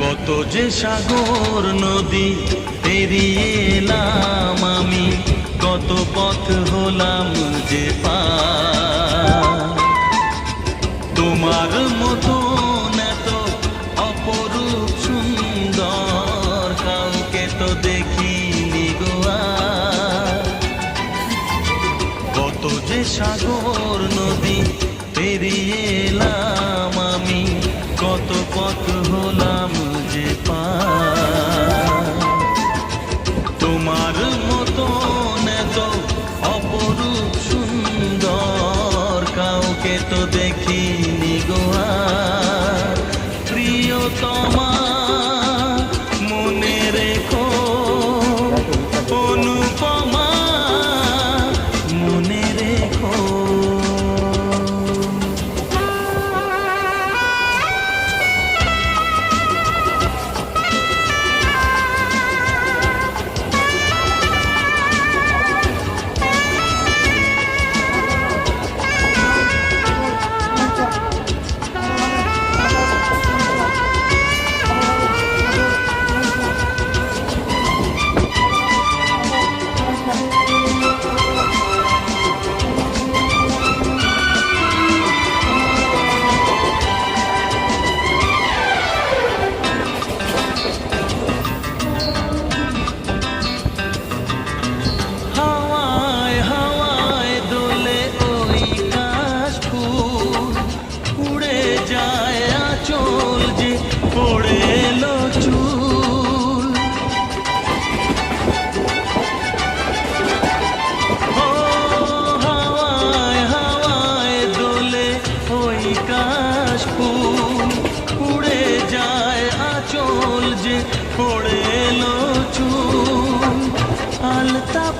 কত যে সাগর নদী পেরিয়ে এলাম আমি কত পথ হলাম যে পা তোমার মতো অপরূপ সুন্দর তো কত যে সাগর নদী পেরিয়ে এলাম আমি, কত পথ হলাম যে পা তো দেখিনি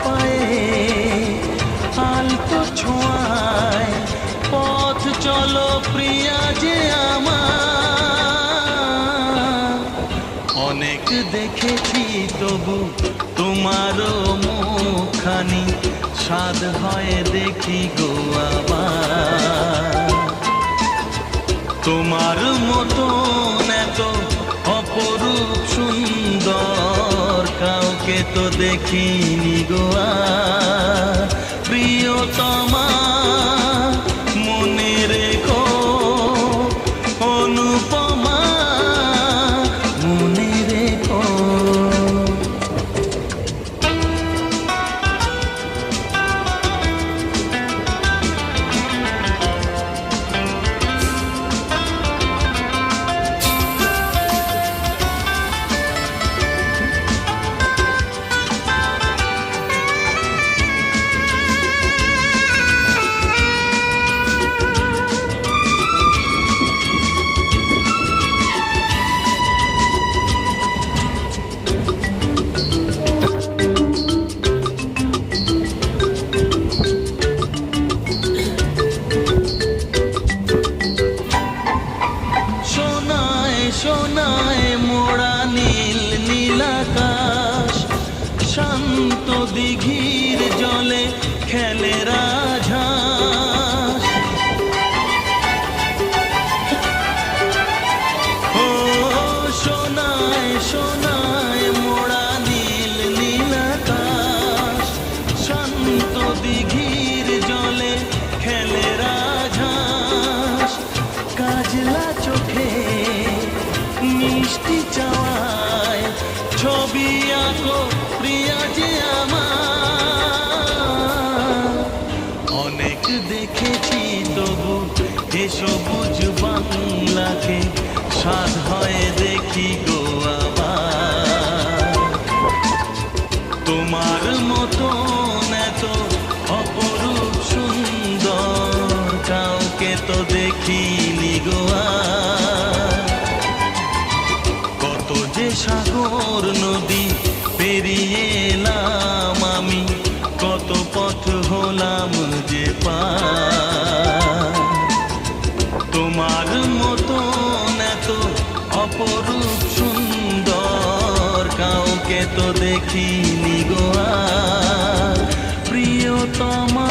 পায়ে আলতো ছোঁয়ায়। পথ চলো প্রিয়া যে আমার। অনেক দেখেছি তবু তোমারও মুখানি স্বাদ হয় দেখি গো আবার। তো দেখিনি গোয়া প্রিয়তমা সোনায় মোড়া নীল নীলাকাশ শান্ত দিঘির প্রিয়া যে আমার। অনেক দেখেছি তবু দেখি তোমার অপরূপ সুন্দর, কাউকে তো দেখিনি গোয়া কত যে সাগর নদী পেরিয়ে এলাম আমি। কত পথ হলাম যে পা তোমার মতো এত অপরূপ সুন্দর কাউকে তো দেখিনি গোয়া প্রিয়তমা